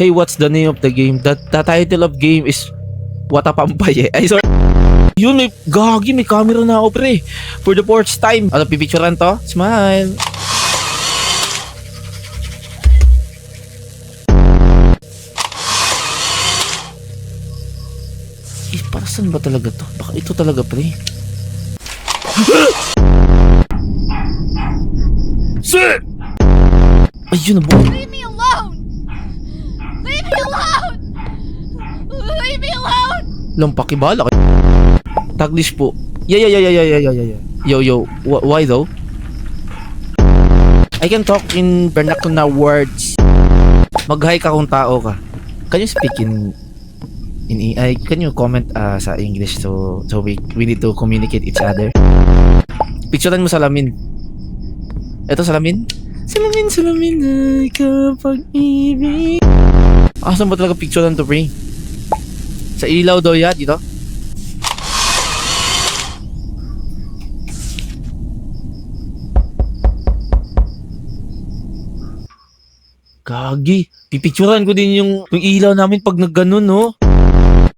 Hey, what's the name of the game? The, the title of game is Watapampay eh. Ay, sorry. Yun, may gagi, may camera na ako pre. For the fourth time. Ano, pipicturean to? Smile. Eh, para saan ba talaga to? Baka ito talaga pre. Sir! Ayun na buhay. Leave me alone! Leave me alone! Leave me alone! Lang pakibala kay Taglish po. Yeah, yeah, yeah, yeah, yeah, yeah, yeah. Yo, yo, wh- why though? I can talk in vernacular words. Mag-hi ka kung tao ka. Can you speak in in AI? Can you comment uh, sa English so so we we need to communicate each other? Picturean mo salamin. Ito salamin. Salamin, salamin ay kapag-ibig. Asan ba talaga picturean to, pre? Sa ilaw daw ya, dito? Gagi. Pipicturean ko din yung, yung ilaw namin pag nagganon, no?